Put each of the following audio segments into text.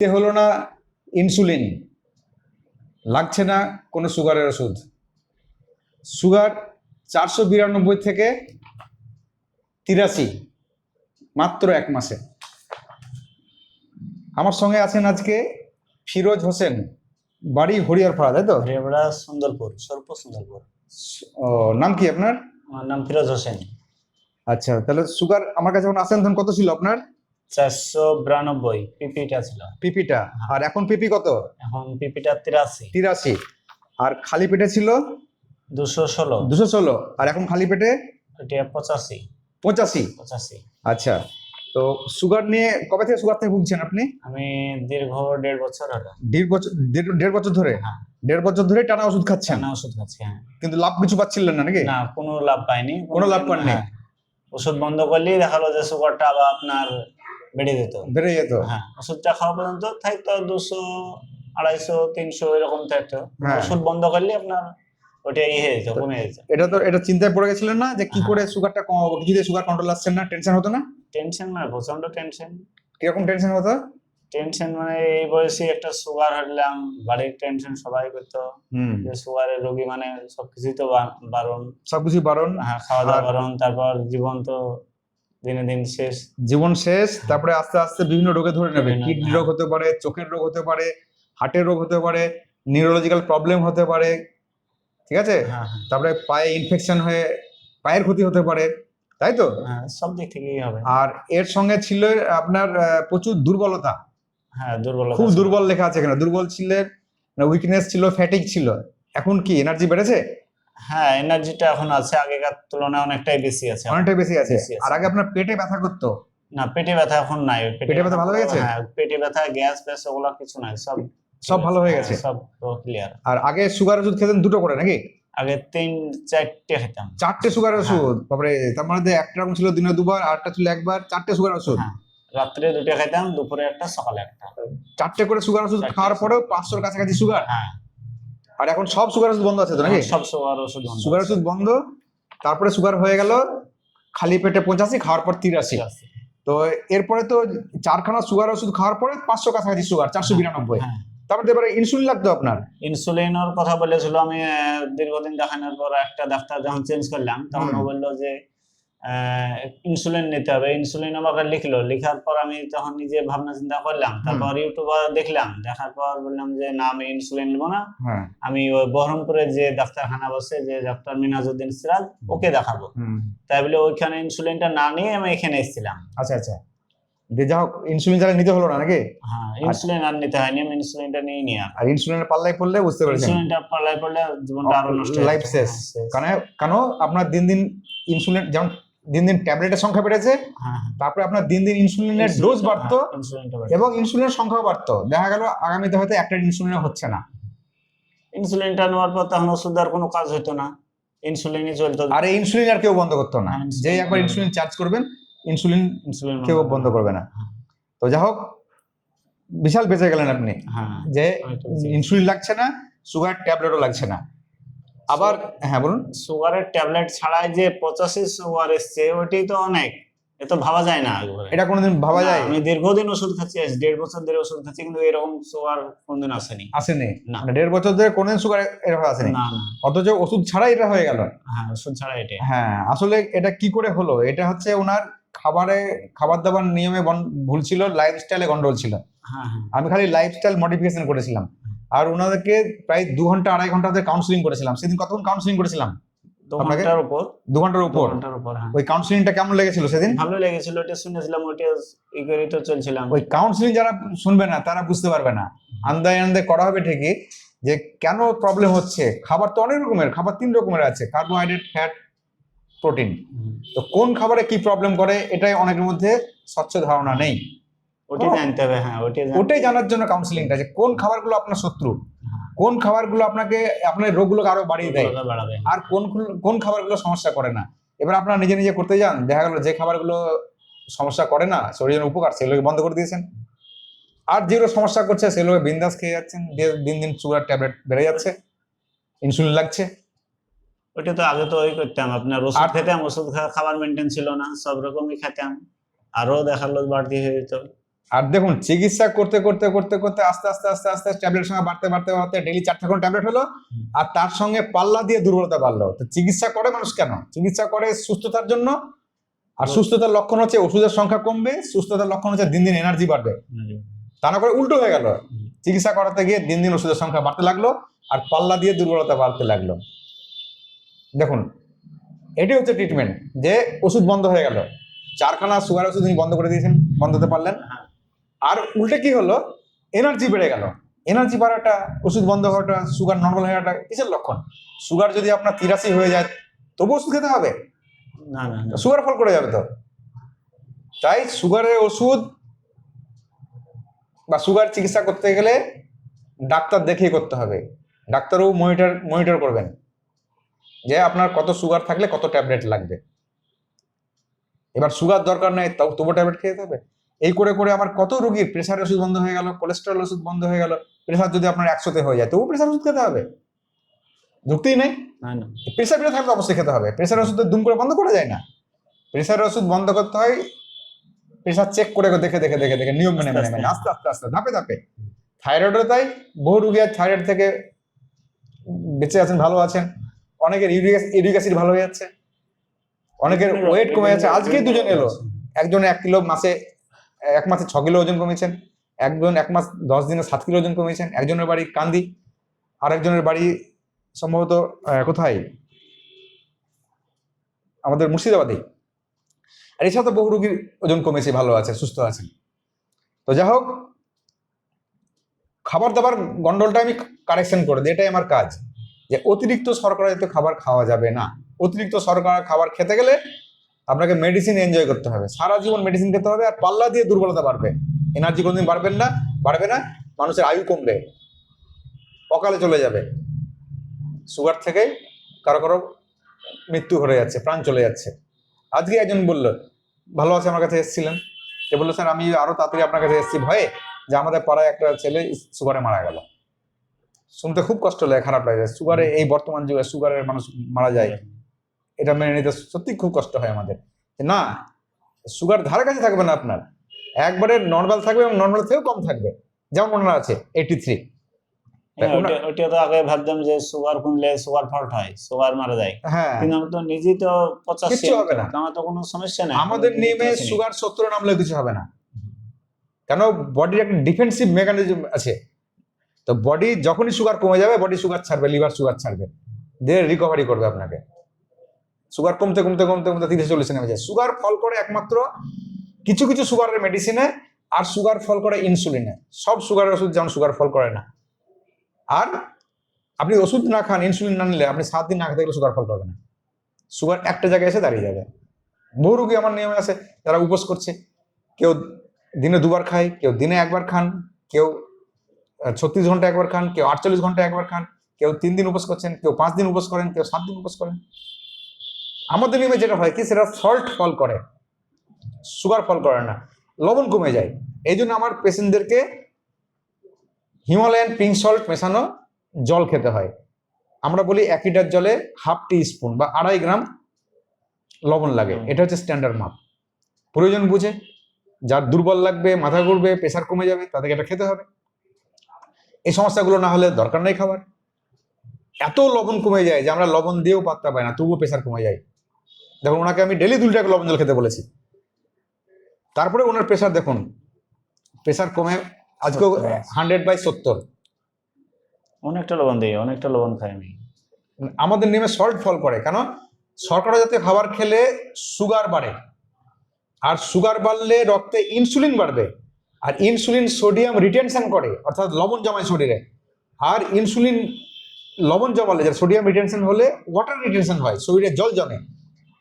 এ হলো না ইনসুলিন লাগছে না কোনো সুগারের ওষুধ? সুগার চারশো বিরানব্বই থেকে তিরাশি মাত্র এক মাসে। আমার সঙ্গে আছেন আজকে ফিরোজ হোসেন বাড়ি হরিয়ারপাড়া তাই তো? হরিয়াপাড়া সুন্দরপুর সর্প সুন্দরপুর। ও নাম কি আপনার? আমার নাম ফিরোজ হোসেন। আচ্ছা তাহলে সুগার আমার কাছে যখন আসেন তখন কত ছিল আপনার? চারশো বিরানব্বই পিপিটা ছিল। পিপিটা। আর এখন পিপি কত? এখন পিপিটা তিরাশি। তিরাশি। আর খালি পেটে ছিল? দুশো ষোলো। দুশো ষোলো। আর এখন খালি পেটে? এটা পঁচাশি। পঁচাশি। পঁচাশি। আচ্ছা। তো সুগার নিয়ে কবে থেকে সুগার থেকে ভুগছেন আপনি? আমি দীর্ঘ দেড় বছর হলো। দেড় বছর দেড়- বছর ধরে? হ্যাঁ। দেড় বছর ধরে টানা ওষুধ খাচ্ছেন? টানা ওষুধ খাচ্ছি হ্যাঁ। কিন্তু লাভ কিছু পাচ্ছিলেন না নাকি? না কোনো লাভ পাইনি। কোনো লাভ পাননি? হ্যাঁ। ওষুধ বন্ধ করলেই দেখাল যে সুগারটা আবার আপনার বেড়ে যেত। বেড়ে যেত। হ্যাঁ ওষুধটা খাওয়া পর্যন্ত থাকতো দুশো আড়াইশো তিনশো এরকম থাকতো হ্যাঁ। ওষুধ বন্ধ করলে আপনার ওটা ইয়ে যেত কমে যেত। এটা তো এটা চিন্তায় পড়ে গেছিলেন না যে কি হ্যাঁ। করে সুগারটা কমাবো কিছুতে সুগার কন্ট্রোল আসছেন না টেনশন হতো না? টেনশন মানে প্রচণ্ড টেনশন কীরকম টেনশন হতো? টেনশন মানে এই বয়সে একটা সুগার হারলাম বাড়ির টেনশন সবাই করতো। হুম। যে সুগারের রোগী মানে সবকিছুই তো বারণ। সবকিছু বারণ। হ্যাঁ খাওয়া দাওয়া বারণ তারপর জীবন তো দিনে দিন শেষ। জীবন শেষ তারপরে আস্তে আস্তে বিভিন্ন রোগে ধরে নেবে। কিডনি হ্যাঁ। রোগ হতে পারে চোখের রোগ হতে পারে হার্টের রোগ হতে পারে নিউরোলজিক্যাল প্রবলেম হতে পারে ঠিক আছে? হ্যাঁ হ্যাঁ। তারপরে পায়ে ইনফেকশন হয়ে পায়ের ক্ষতি হতে পারে তাই তো? সব দিক থেকেই হবে। আর এর সঙ্গে ছিল আপনার প্রচুর দুর্বলতা। হ্যাঁ দুর্বলতা খুব দুর্বল লেখা আছে এখানে। দুর্বল ছিল উইকনেস ছিল ফ্যাটিক ছিল। এখন কি? এনার্জি বেড়েছে? হ্যাঁ এনার্জিটা এখন আছে আগেকার তুলনায় অনেকটাই বেশি আছে। অনেকটাই বেশি আছে। আর আগে আপনার পেটে ব্যথা করতো? না পেটে ব্যথা এখন নাই। পেটে ব্যথা ভালো হয়ে গেছে? হ্যাঁ পেটে ব্যথা গ্যাস ফ্যাস ওগুলো কিছু নাই সব সব ভালো হয়ে গেছে? হ্যাঁ, সব ক্লিয়ার আর আগে সুগার ওষুধ খেতেন দুটো করে নাকি? আগে তিন চারটে খেতাম। চারটে সুগার হ্যাঁ। ওষুধ? তারপরে তার মধ্যে একটা রকম ছিল দিনে দুবার আর একটা ছিল একবার চারটে সুগার ওষুধ? হ্যাঁ রাত্রে দুটো খেতাম দুপুরে একটা সকালে একটা। চারটে করে সুগার ওষুধ খাওয়ার পরেও পাঁচশোর কাছাকাছি সুগার হ্যাঁ। আর এখন সব সুগার ওষুধ বন্ধ আছে তো নাকি? সব সুগার ওষুধ বন্ধ সুগার ওষুধ বন্ধ তারপরে সুগার হয়ে গেল খালি পেটে পঁচাশি খাওয়ার পর তিরাশি। তো এরপরে তো চারখানা সুগার ওষুধ খাওয়ার পরে পাঁচশো কাছাকাছি সুগার চারশো বিরানব্বই। হ্যাঁ। তারপরে এবারে ইনসুলিন লাগতো আপনার? ইনসুলিনের কথা বলেছিল আমি দীর্ঘদিন দেখানোর পর একটা ডাক্তার যখন চেঞ্জ করলাম তখন ও বলল যে ইনসুলিন নিতে হবে। ইনসুলিন আমাকে লিখলো। লিখার পর আমি তখন নিজে ভাবনা চিন্তা করলাম। তারপর ইউটিউবে দেখলাম। দেখার পর বললাম যে না আমি ইনসুলিন নেব না। হ্যাঁ। আমি ওই বহরমপুরে যে ডাক্তারখানা বসে যে ডাক্তার মিনাজউদ্দিন সিরাজ ওকে দেখাবো। তাই বলে ওইখানে ইনসুলিনটা না নিয়ে আমি এখানে এসেছিলাম। আচ্ছা আচ্ছা। যা হোক ইনসুলিন যারা নিতে হলো না নাকি? হ্যাঁ ইনসুলিন আর নিতে হয়নি। আমি ইনসুলিনটা নিয়ে নিয়ে আর ইনসুলিনের পাল্লায় পড়লে বুঝতে পেরেছেন? ইনসুলিনটা পাল্লায় পড়লে জীবনটা আরও নষ্ট লাইফ শেষ। হ্যাঁ। কারণ কেন আপনার দিন দিন ইনসুলিন যেমন দিন দিন ট্যাবলেটের সংখ্যা বেড়েছে হ্যাঁ হ্যাঁ। তারপরে আপনার দিন দিন ইনসুলিনের ডোজ বাড়তো হ্যাঁ, বাড়তো। এবং ইনসুলিনের সংখ্যাও বাড়তো। দেখা গেল আগামীতে হয়তো একটা ইনসুলিন হচ্ছে না। ইনসুলিনটা নেওয়ার পর তখন ওষুধ আর কোনো কাজ হতো না। ইনসুলিনই চলতো। আর ইনসুলিন আর কেউ বন্ধ করতো না। যেই একবার ইনসুলিন চার্জ করবেন ইনসুলিন ইনসুলিন কেউ বন্ধ করবে না। তো যাই হোক বিশাল বেঁচে গেলেন আপনি। হ্যাঁ যে ইনসুলিন লাগছে না সুগার ট্যাবলেটও লাগছে না। আবার হ্যাঁ বলুন। সুগারের ট্যাবলেট ছাড়াই যে পঁচাশি সুগার এসছে ওইটাই তো অনেক। এ তো ভাবা যায় না। এটা কোনোদিন ভাবা যায়? আমি দীর্ঘদিন ওষুধ খাচ্ছি দেড় বছর ধরে ওষুধ খাচ্ছি কিন্তু এরকম সুগার কোনদিন আসেনি। আসেনি? না। মানে দেড় বছর ধরে কোনোদিন সুগার এরকম আসেনি? না অথচ ওষুধ ছাড়াই এটা হয়ে গেল। হ্যাঁ ওষুধ ছাড়া এটা হ্যাঁ আসলে এটা কি করে হলো? এটা হচ্ছে ওনার খাবারে খাবার দাবার নিয়মে ভুল ছিল লাইফস্টাইলে গন্ডগোল ছিল। হ্যাঁ হ্যাঁ। আমি খালি লাইফস্টাইল মডিফিকেশন করেছিলাম। আর ওনাদেরকে প্রায় দু ঘণ্টা আড়াই ঘণ্টা কাউন্সিলিং করেছিলাম। সেদিন কতক্ষণ কাউন্সিলিং করেছিলাম? দু? ঘণ্টার উপর। দু ঘণ্টার উপর? ঘণ্টার উপর হ্যাঁ। ওই কাউন্সিলিংটা কেমন লেগেছিল সেদিন? ভালো লেগেছিল ওটা শুনেছিলাম ওটা ই তো চলছিলাম। ওই কাউন্সিলিং যারা শুনবে না তারা বুঝতে পারবে না। আন্দায় আন্দায় করা হবে ঠিকই যে কেন প্রবলেম হচ্ছে? খাবার তো অনেক রকমের খাবার তিন রকমের আছে কার্বোহাইড্রেট ফ্যাট প্রোটিন তো কোন খাবারে কি প্রবলেম করে? এটাই অনেকের মধ্যে স্বচ্ছ ধারণা নেই। ওটি জানতে হবে হ্যাঁ ওটি জানতে ওটাই জানার জন্য কাউন্সিলিংটা যে কোন খাবারগুলো আপনার শত্রু। কোন খাবারগুলো আপনাকে আপনার রোগগুলোকে আরও বাড়িয়ে দেয় আর কোন কোন খাবারগুলো সমস্যা করে না। এবার আপনারা নিজে নিজে করতে যান দেখা গেল যে খাবারগুলো সমস্যা করে না শরীরের উপকার সেগুলোকে বন্ধ করে দিয়েছেন। আর যেগুলো সমস্যা করছে সেগুলোকে বিন্দাস খেয়ে যাচ্ছেন দিয়ে দিন দিন সুগার ট্যাবলেট বেড়ে যাচ্ছে ইনসুলিন লাগছে। ওটা তো আগে তো ওই করতাম আপনার ওষুধ খেতাম ওষুধ খা- খাবার মেনটেন ছিল না সব রকমই খেতাম। আরও দেখাল বাড়তি হয়ে যেত। আর দেখুন চিকিৎসা করতে করতে করতে করতে আস্তে আস্তে আস্তে আস্তে ট্যাবলেট সঙ্গে বাড়তে বাড়তে বাড়তে ডেলি চারটে করে ট্যাবলেট হলো আর তার সঙ্গে পাল্লা দিয়ে দুর্বলতা বাড়লো। তো চিকিৎসা করে মানুষ কেন? চিকিৎসা করে সুস্থতার জন্য আর সুস্থতার লক্ষণ হচ্ছে ওষুধের সংখ্যা কমবে সুস্থতার লক্ষণ হচ্ছে দিন দিন এনার্জি বাড়বে। তা না করে উল্টো হয়ে গেল। চিকিৎসা করাতে গিয়ে দিন দিন ওষুধের সংখ্যা বাড়তে লাগল আর পাল্লা দিয়ে দুর্বলতা বাড়তে লাগল। দেখুন এটি হচ্ছে ট্রিটমেন্ট যে ওষুধ বন্ধ হয়ে গেল। চারখানা সুগার ওষুধ উনি বন্ধ করে দিয়েছেন বন্ধ হতে পারলেন? হ্যাঁ। আর উল্টে কি হলো? এনার্জি বেড়ে গেল। এনার্জি বাড়াটা ওষুধ বন্ধ হওয়াটা সুগার নর্মাল হয়ে যাওয়াটা কিসের লক্ষণ? সুগার যদি আপনার তিরাশি হয়ে যায় তবু ওষুধ খেতে হবে? না না সুগার ফল করে যাবে তো? তাই সুগারের ওষুধ বা সুগার চিকিৎসা করতে গেলে ডাক্তার দেখেই করতে হবে। ডাক্তারও মনিটর মনিটর করবেন যে আপনার কত সুগার থাকলে কত ট্যাবলেট লাগবে। এবার সুগার দরকার নেই তবু ট্যাবলেট খেতে হবে? এই করে করে আমার কত রোগীর প্রেশার ওষুধ বন্ধ হয়ে গেল কোলেস্টেরল ওষুধ বন্ধ হয়ে গেল প্রেশার যদি আপনার একশোতে হয়ে যায় তবু প্রেশার ওষুধ খেতে হবে। যুক্তি নেই। প্রেশার বেড়ে থাকলে অবশ্যই খেতে হবে। প্রেশার ওষুধ তো দুম করে বন্ধ করা যায় না। প্রেশার ওষুধ বন্ধ করতে হয় প্রেশার চেক করে দেখে দেখে দেখে দেখে নিয়ম মেনে মেনে মেনে আস্তে আস্তে আস্তে ধাপে ধাপে। থাইরয়েডও তাই বহু রুগী আর থাইরয়েড থেকে বেঁচে আছেন ভালো আছেন। অনেকের ইউরিক অ্যাসিড ভালো হয়ে যাচ্ছে। অনেকের ওয়েট কমে যাচ্ছে। আজকেই দুজন এলো। একজন এক কিলো মাসে এক মাসে ছ কিলো ওজন কমেছেন একজন এক মাস দশ দিনে সাত কিলো ওজন কমেছেন একজনের বাড়ি কান্দি, আরেকজনের বাড়ি সম্ভবত কোথায়? আমাদের মুর্শিদাবাদেই আর এছাড়া তো বহু রুগীর ওজন কমেছে ভালো আছে, সুস্থ আছেন। তো যাই হোক খাবার দাবার গন্ডলটা আমি কারেকশন করে দিই, এটাই আমার কাজ। যে অতিরিক্ত শর্করা জাতীয় খাবার খাওয়া যাবে না। অতিরিক্ত শর্করা খাবার খেতে গেলে আপনাকে মেডিসিন এনজয় করতে হবে। সারা জীবন মেডিসিন খেতে হবে আর পাল্লা দিয়ে দুর্বলতা বাড়বে। এনার্জি কোনোদিন বাড়বেন না, বাড়বে না, মানুষের আয়ু কমবে। অকালে চলে যাবে। সুগার থেকে কারও কারও মৃত্যু ঘটে যাচ্ছে, প্রাণ চলে যাচ্ছে। আজকে একজন বলল, ভালো আছে আমার কাছে এসেছিলেন? সে বলল, স্যার, আমি আরও তাড়াতাড়ি আপনার কাছে এসেছি ভয়ে যে আমাদের পাড়ায় একটা ছেলে সুগারে মারা গেল। শুনতে খুব কষ্ট লাগে, খারাপ লাগে। সুগারে এই বর্তমান যুগে সুগারের মানুষ মারা যায়। এটা মেনে নিতে সত্যি খুব কষ্ট হয় আমাদের। না সুগার ধারে কাছে থাকবে না আপনার। একবারে নর্মাল থাকবে এবং নর্মাল থেকেও কম থাকবে। যেমন ওনার আছে এইটি থ্রি হ্যাঁ, ওটা- ওটা তো আগে ভাবতাম যে সুগার কমলে সুগার ফল্ট হয় সুগার মারা যায়। হ্যাঁ। কিন্তু আমি তো নিজেই তো পঁচাশি। কিচ্ছু হবে না। আমার তো কোনো সমস্যা নেই। আমাদের নিয়মে সুগার সত্তর নামলেও কিছু হবে না। কেন? বডির একটা ডিফেন্সিভ মেকানিজম আছে। তো বডি যখনই সুগার কমে যাবে বডি সুগার ছাড়বে লিভার সুগার ছাড়বে। দিয়ে রিকভারি করবে আপনাকে। সুগার কমতে কমতে কমতে কমতে তিরিশ চল্লিশে নেমে যায়। সুগার ফল করে একমাত্র কিছু কিছু সুগারের মেডিসিনে আর সুগার ফল করে ইনসুলিনে সব সুগারের ওষুধ যেমন সুগার ফল করে না। আর আপনি ওষুধ না খান ইনসুলিন না নিলে আপনি সাত দিন না খেতে গেলে সুগার ফল পাবে না। সুগার একটা জায়গায় এসে দাঁড়িয়ে যাবে। বহু রুগী আমার নিয়মে আছে, যারা উপোস করছে। কেউ দিনে দুবার খায়, কেউ দিনে একবার খান, কেউ ছত্রিশ ঘণ্টা একবার খান, কেউ আটচল্লিশ ঘণ্টা একবার খান, কেউ তিন দিন উপোস করছেন, কেউ পাঁচ দিন উপোস করেন, কেউ সাত দিন উপোস করেন। আমাদের নিয়মে যেটা হয় কি সেটা সল্ট ফল করে। সুগার ফল করে না। লবণ কমে যায়। এই জন্য আমার পেশেন্টদেরকে হিমালয়ান পিঙ্ক সল্ট মেশানো জল খেতে হয়। আমরা বলি এক লিটার জলে হাফ টি স্পুন বা আড়াই গ্রাম লবণ লাগে। এটা হচ্ছে স্ট্যান্ডার্ড মাপ। প্রয়োজন বুঝে। যার দুর্বল লাগবে মাথা ঘুরবে প্রেশার কমে যাবে তাদেরকে এটা খেতে হবে। এই সমস্যাগুলো না হলে দরকার নেই খাবার। এত লবণ কমে যায় যে আমরা লবণ দিয়েও পাত্তা পাই না তবুও প্রেশার কমে যায়। দেখুন ওনাকে আমি ডেলি দুই লিটার লবণ জল খেতে বলেছি। তারপরে ওনার প্রেশার দেখুন প্রেশার কমে আছে। হান্ড্রেড বাই সত্তর। অনেকটা লবণ দিই অনেকটা লবণ খাই আমি। আমাদের নেমে সল্ট ফল করে কেন? শর্করা জাতীয় খাবার খেলে সুগার বাড়ে। আর সুগার বাড়লে রক্তে ইনসুলিন বাড়বে। আর ইনসুলিন সোডিয়াম রিটেনশন করে অর্থাৎ লবণ জমায় শরীরে। আর ইনসুলিন লবণ জমালে যার সোডিয়াম রিটেনশন হলে ওয়াটার রিটেনশন হয় শরীরে জল জমে।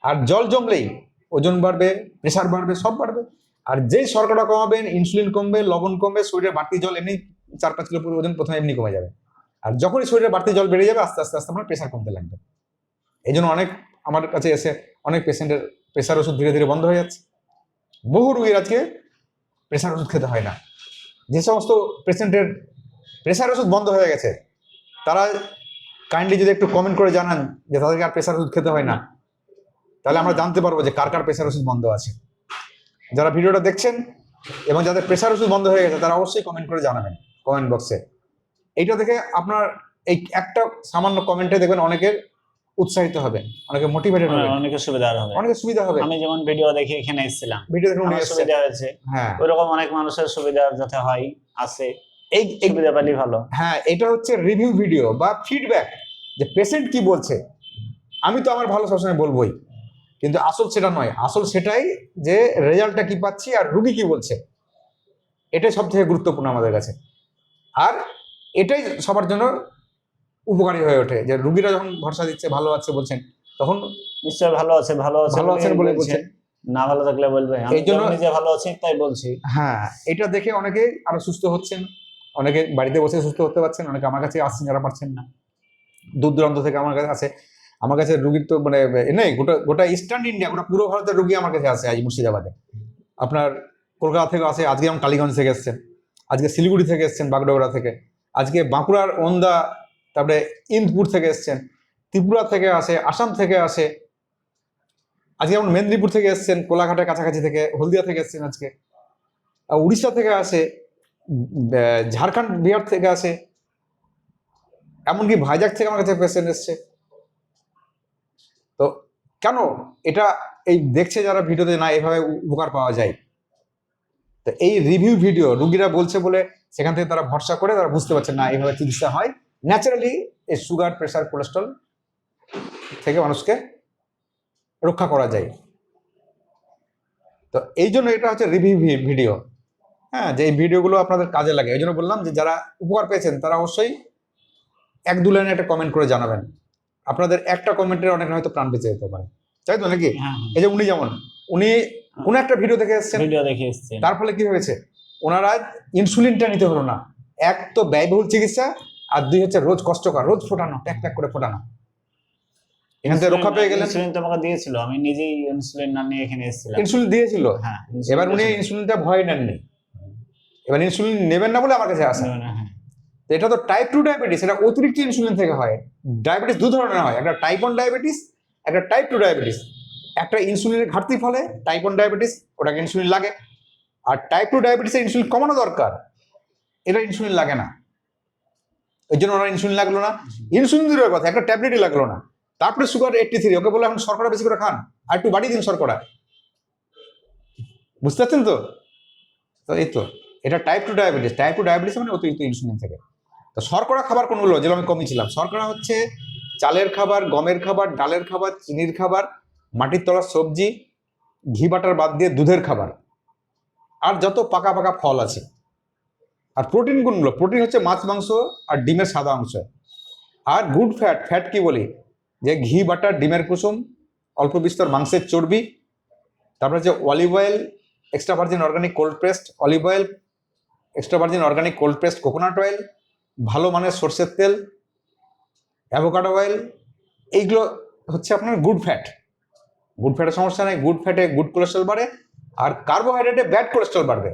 আর জল জমলেই ওজন বাড়বে প্রেশার বাড়বে, সব বাড়বে। আর যেই শর্করা কমাবেন ইনসুলিন কমবে, লবণ কমবে শরীরে বাড়তি জল এমনি চার পাঁচ কিলো ওজন প্রথমে এমনি কমে যাবে। আর যখনই শরীরে বাড়তি জল বেড়ে যাবে, আস্তে আস্তে আস্তে আপনার প্রেশার কমতে লাগবে। এই জন্য অনেক আমার কাছে এসে অনেক পেশেন্টের প্রেশার ওষুধ ধীরে ধীরে বন্ধ হয়ে যাচ্ছে। বহু রোগীর আজকে প্রেশার ওষুধ খেতে হয় না। যে সমস্ত পেশেন্টের প্রেশার ওষুধ বন্ধ হয়ে গেছে, তারা কাইন্ডলি যদি একটু কমেন্ট করে জানান যে তাদেরকে আর প্রেশার ওষুধ খেতে হয় না। তাহলে আমরা জানতে পারব যে কার কার প্রেশার ওষুধ বন্ধ আছে। যারা ভিডিওটা দেখছেন এবং যাদের প্রেশার ওষুধ বন্ধ হয়ে গেছে তারা অবশ্যই কমেন্ট করে জানাবেন কমেন্ট বক্সে এইটা দেখে আপনার এই একটা সামান্য কমেন্টে দেখবেন অনেকের উৎসাহিত হবে অনেকে মোটিভেটেড হবে অনেকের সুবিধা হবে। অনেকের সুবিধা হবে। আমি যেমন ভিডিও দেখে এখানে এসেছিলাম। ভিডিও দেখে অনেক সুবিধা হয়েছে। হ্যাঁ। ওইরকম অনেক মানুষের সুবিধা যাতে হয় আছে। এই এই পেলে ভালো। হ্যাঁ এটা হচ্ছে রিভিউ ভিডিও বা ফিডব্যাক যে পেশেন্ট কি বলছে আমি তো আমার ভালো সবসময় বলবোই। কিন্তু আসল সেটা নয়। আসল সেটাই যে রেজাল্টটা কি পাচ্ছি আর রুগী কি বলছে। এটাই সব থেকে গুরুত্বপূর্ণ আমাদের কাছে। আর এটাই সবার জন্য উপকারী হয়ে ওঠে যে রুগীরা যখন ভরসা দিচ্ছে ভালো আছে বলছেন তখন নিশ্চয় ভালো আছে ভালো আছে ভালো আছেন বলে বলছেন। না ভালো থাকলে বলবে এই জন্য- নিজে ভালো আছি তাই বলছি। হ্যাঁ এটা দেখে অনেকে আরও সুস্থ হচ্ছেন। অনেকে বাড়িতে বসে সুস্থ হতে পারছেন অনেকে আমার কাছে আসছেন যারা পারছেন না। দূর দূরান্ত থেকে আমার কাছে আসে। আমার কাছে রুগীর তো মানে নেই, গোটা গোটা ইস্টার্ন ইন্ডিয়া গোটা পুরো ভারতের রুগী আমার কাছে আসে আজ মুর্শিদাবাদে। আপনার কলকাতা থেকে আসে আজকে যেমন কালীগঞ্জ থেকে এসছেন, আজকে শিলিগুড়ি থেকে এসছেন, বাগডোগরা থেকে, আজকে বাঁকুড়ার ওন্দা, তারপরে ইন্দপুর থেকে এসছেন, ত্রিপুরা থেকে আসে আসাম থেকে আসে আজকে যেমন মেদিনীপুর থেকে এসছেন, কোলাঘাটের কাছাকাছি থেকে, হলদিয়া থেকে এসছেন আজকে উড়িষ্যা থেকে আসে ঝাড়খণ্ড, বিহার থেকে আসে এমনকি ভাইজাগ থেকে আমার কাছে পেশেন্ট এসছে। তো কেন এটা এই দেখছে যারা ভিডিওতে না এভাবে উপকার পাওয়া যায়? তো এই রিভিউ ভিডিও রুগীরা বলছে বলে সেখান থেকে তারা ভরসা করে তারা বুঝতে পারছে না এইভাবে চিকিৎসা হয়। ন্যাচারালি এই সুগার প্রেশার কোলেস্ট্রল থেকে মানুষকে রক্ষা করা যায়। তো এই জন্য এটা হচ্ছে রিভিউ ভিডিও হ্যাঁ যে এই ভিডিওগুলো আপনাদের কাজে লাগে। এই জন্য বললাম যে যারা উপকার পেয়েছেন তারা অবশ্যই এক দু লাইনে একটা কমেন্ট করে জানাবেন। আপনাদের একটা কমেন্টের অনেক হয়তো প্রাণ বেঁচে যেতে পারে। তাই তো নাকি? হ্যাঁ এই যে উনি যেমন উনি কোনো একটা ভিডিও দেখে এসেছেন। ভিডিও দেখে এসছে তার ফলে কি হয়েছে? ওনারা ইনসুলিনটা নিতে হলো না। এক তো ব্যয়বহুল চিকিৎসা আর দুই হচ্ছে রোজ কষ্টকর রোজ ফোটানো ট্যাক ট্যাক করে ফোটানো। এখান থেকে রক্ষা পেয়ে গেলেন। ইনসুলিন তোমাকে দিয়েছিল আমি নিজেই ইনসুলিন না নিয়ে এখানে এসেছিলাম। ইনসুলিন দিয়েছিল? হ্যাঁ এবার উনি ইনসুলিনটা ভয় নেননি। এবার ইনসুলিন নেবেন না বলে আমার কাছে আসা হ্যাঁ এটা তো টাইপ টু ডায়াবেটিস এটা অতিরিক্ত ইনসুলিন থেকে হয়। ডায়াবেটিস দু ধরনের হয়, একটা টাইপ ওয়ান ডায়াবেটিস একটা টাইপ টু ডায়াবেটিস একটা ইনসুলিনের ঘাটতি ফলে টাইপ ওয়ান ডায়াবেটিস ওটাকে ইনসুলিন লাগে। আর টাইপ টু ডায়াবেটিসের ইনসুলিন কমানো দরকার এটা ইনসুলিন লাগে না। ওই জন্য ওনার ইনসুলিন লাগল না। ইনসুলিন দূরের কথা, একটা ট্যাবলেটই লাগল না। তারপরে সুগার এইটটি থ্রি ওকে বলে এখন শর্করা বেশি করে খান, আর একটু বাড়িয়ে দিন শর্করা। বুঝতে পারছেন তো? তো এই তো, এটা type two diabetes type two diabetes মানে অতিরিক্ত ইনসুলিন থেকে। তো শর্করা খাবার কোনগুলো? যেগুলো আমি কমিয়েছিলাম শর্করা হচ্ছে চালের খাবার, গমের খাবার, ডালের খাবার, চিনির খাবার, মাটির তলার সবজি, ঘি, বাটার বাদ দিয়ে দুধের খাবার। আর যত পাকা পাকা ফল আছে। আর প্রোটিন কোনগুলো? প্রোটিন হচ্ছে মাছ, মাংস আর ডিমের সাদা অংশ। আর গুড ফ্যাট ফ্যাট কি বলি? যে ঘি, বাটার, ডিমের কুসুম, অল্প বিস্তর মাংসের চর্বি, তারপরে হচ্ছে olive oil, extra virgin organic cold pressed, olive oil, extra virgin organic cold pressed coconut oil ভালো মানের সর্ষের তেল অ্যাভোকাডো অয়েল এইগুলো হচ্ছে আপনার গুড ফ্যাট গুড ফ্যাটের সমস্যা নেই গুড ফ্যাটে গুড কোলেস্ট্রল বাড়ে আর কার্বোহাইড্রেটে ব্যাড কোলেস্ট্রল বাড়বে।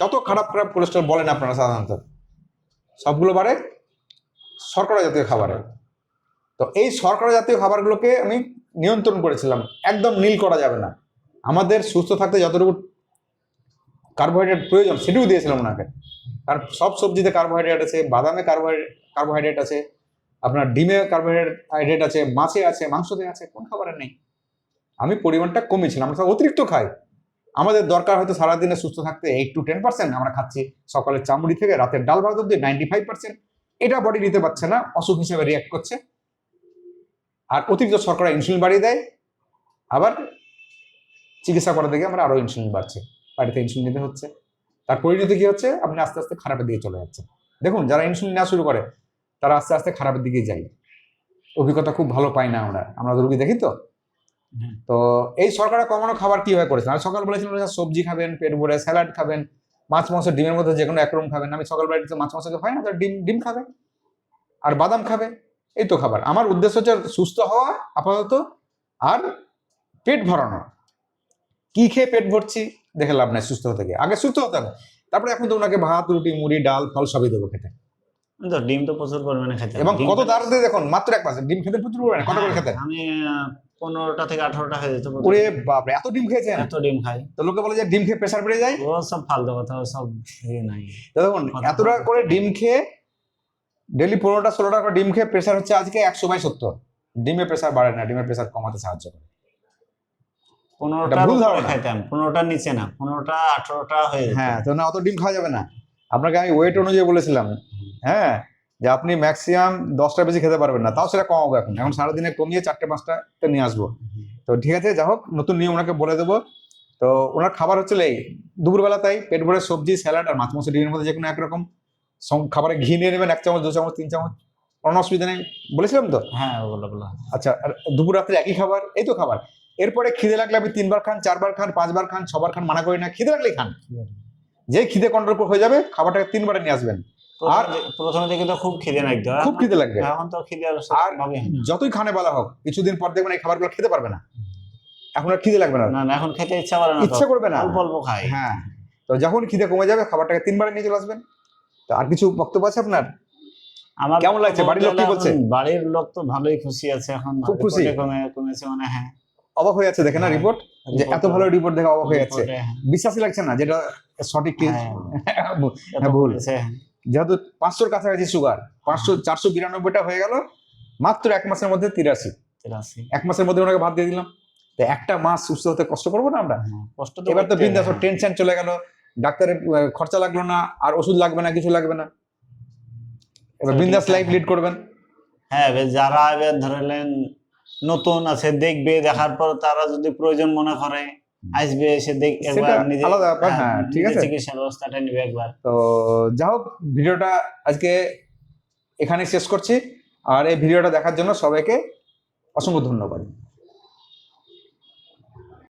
যত খারাপ খারাপ কোলেস্ট্রল বলেন আপনারা সাধারণত, সবগুলো বাড়ে শর্করা জাতীয় খাবারে। তো এই শর্করা জাতীয় খাবারগুলোকে আমি নিয়ন্ত্রণ করেছিলাম, একদম নীল করা যাবে না। আমাদের সুস্থ থাকতে যতটুকু কার্বোহাইড্রেট প্রয়োজন সেটিও দিয়েছিলাম ওনাকে। আর সব সবজিতে কার্বোহাইড্রেট আছে, বাদামে কার্বোহাইড্রেট আছে, আপনার ডিমে কার্বোহাইড্রেট আছে, মাছে আছে, মাংসতে আছে, কোন খাবারে নেই। আমি পরিমাণটা কমিয়েছিলাম, আমরা অতিরিক্ত খাই। আমাদের দরকার হয়তো সারাদিনে সুস্থ থাকতে এইট টু টেন পার্সেন্ট আমরা খাচ্ছি। সকালের চামড়ি থেকে রাতের ডাল ভাত অব্দি নাইনটি ফাইভ পার্সেন্ট এটা বডি নিতে পারছে না, অসুখ হিসেবে রিয়াক্ট করছে। আর অতিরিক্ত শর্করা ইনসুলিন বাড়িয়ে দেয়। আবার চিকিৎসা করা থেকে আমরা আরও ইনসুলিন বাড়ছে। বাড়িতে ইনসুলিন নিতে হচ্ছে। তার পরিণতি কি হচ্ছে? আপনি আস্তে আস্তে খারাপের দিকে চলে যাচ্ছেন। দেখুন যারা ইনসুলিন নেওয়া শুরু করে তারা আস্তে আস্তে খারাপের দিকে যায়। অভিজ্ঞতা খুব ভালো পাই না আমরা। আমরা রুগী দেখি তো? তো এই সরকারা কমানো খাবার কীভাবে করেছেন? আমি সকাল বলেছিলাম সবজি খাবেন পেট ভরে স্যালাড খাবেন মাছ মাংস ডিমের মধ্যে যে কোনো একরকম খাবেন। আমি সকাল বাড়িতে মাছ মাংস হয় না তো ডিম ডিম খাবে। আর বাদাম খাবে এই তো খাবার। আমার উদ্দেশ্য হচ্ছে সুস্থ হওয়া আপাতত আর পেট ভরানো। কি খেয়ে পেট ভরছি? দেখে লাভ নাই সুস্থ হতে গিয়ে। আগে সুস্থ হতে হবে। তারপরে এখন তো ওনাকে ভাত রুটি মুড়ি ডাল ফল সবই দেবো খেতে। তো ডিম তো প্রচুর পরিমাণে খেতে এবং ডিম কত দিয়ে দেখুন মাত্র এক মাস ডিম খেতে প্রচুর পরিমাণে কত করে খেতে? আমি পনেরোটা থেকে আঠারোটা হয়ে যেত ওরে বাপরে এত ডিম খেয়েছেন? এত ডিম খাই। তো লোকে বলে যে ডিম খেয়ে প্রেশার বেড়ে যায়? ও সব ফালতু কথা সব ইয়ে নাই। দেখুন এতটা করে ডিম খেয়ে ডেলি পনেরোটা ষোলোটা করে ডিম খেয়ে প্রেশার হচ্ছে আজকে একশো বাই সত্তর। ডিমের প্রেশার বাড়ে না ডিমের প্রেশার কমাতে সাহায্য করে। পনেরোটা ভুল ধারণা। খাইতাম পনেরোটার নিচে না পনেরোটা আঠারোটা হয়ে হ্যাঁ তো না অত ডিম খাওয়া যাবে না। আপনাকে আমি ওয়েট অনুযায়ী বলেছিলাম হ্যাঁ যে আপনি ম্যাক্সিমাম দশটা বেশি খেতে পারবেন না তাও সেটা কমাবো এখন। এখন সারাদিনে কমিয়ে চারটে পাঁচটা তে নিয়ে আসব। তো ঠিক আছে যা হোক নতুন নিয়ম ওনাকে বলে দেবো। তো ওনার খাবার হচ্ছে এই দুপুরবেলা তাই পেট ভরে সবজি স্যালাড আর মাছ মাংস ডিমের মধ্যে যে কোনো একরকম খাবারে ঘি নিয়ে নেবেন এক চামচ দু চামচ তিন চামচ কোনো অসুবিধা নেই। বলেছিলাম তো? হ্যাঁ ওগুলো বলো আচ্ছা আর দুপুর রাত্রে একই খাবার এই তো খাবার। এরপরে খিদে লাগলে আপনি তিনবার খান চারবার খান পাঁচবার খান ছবার খান মানা করি না খিদে লাগলেই খান। যে খিদে কন্ট্রোল হয়ে যাবে খাবারটাকে তিনবারে নিয়ে আসবেন। আর- প্রথমে দিকে তো খুব খিদে লাগতো খুব খিদে লাগবে। এখন তো খিদে আর যতই খানে বলা হোক কিছুদিন পর দেখবেন এই খাবারগুলো খেতে পারবে না। এখন আর খিদে লাগবে না। না এখন খেতে ইচ্ছা করে না ইচ্ছা করবে না। অল্প অল্প খাই হ্যাঁ। তো যখন খিদে কমে যাবে খাবারটাকে তিনবারে নিয়ে চলে আসবেন। তো আর কিছু বক্তব্য আছে আপনার? আমার কেমন লাগছে? বাড়ির লোক কি বলছে? বাড়ির লোক তো ভালোই খুশি আছে এখন। খুব খুশি? কমে কমেছে মানে হ্যাঁ। অবাক হয়ে যাচ্ছে দেখে না হ্যাঁ। রিপোর্ট যে এত ভালো রিপোর্ট দেখে অবাক হয়ে যাচ্ছে। হ্যাঁ, বিশ্বাসই লাগছে না যেটা সঠিক কি? হ্যাঁ, হ্যাঁ, ভুল। হ্যাঁ। যেহেতু পাঁচশোর কাছাকাছি সুগার পাঁচশো চারশো বিরানব্বইটা হয়ে গেল মাত্র এক মাসের মধ্যে তিরাশি। এক মাসের মধ্যে ওনাকে ভাত দিয়ে দিলাম। তো একটা মাস সুস্থ হতে কষ্ট করব না আমরা? হ্যাঁ, কষ্ট তো এবার তো বিন্দাস টেনশন চলে গেল। ডাক্তারের খরচা লাগল না আর ওষুধ লাগবে না কিছু লাগবে না। এবার বিন্দাস লাইফ লিড করবেন। হ্যাঁ যারা এবার ধরেলেন নতুন আছে দেখবে দেখার পর তারা যদি প্রয়োজন মনে করে আসবে এসে দেখ একবার নিজে আলাদা ব্যাপার, হ্যাঁ, ঠিক আছে। চিকিৎসা ব্যবস্থাটা নিবে একবার। তো যা হোক ভিডিওটা আজকে এখানে শেষ করছি। আর এই ভিডিওটা দেখার জন্য সবাইকে অসংখ্য ধন্যবাদ।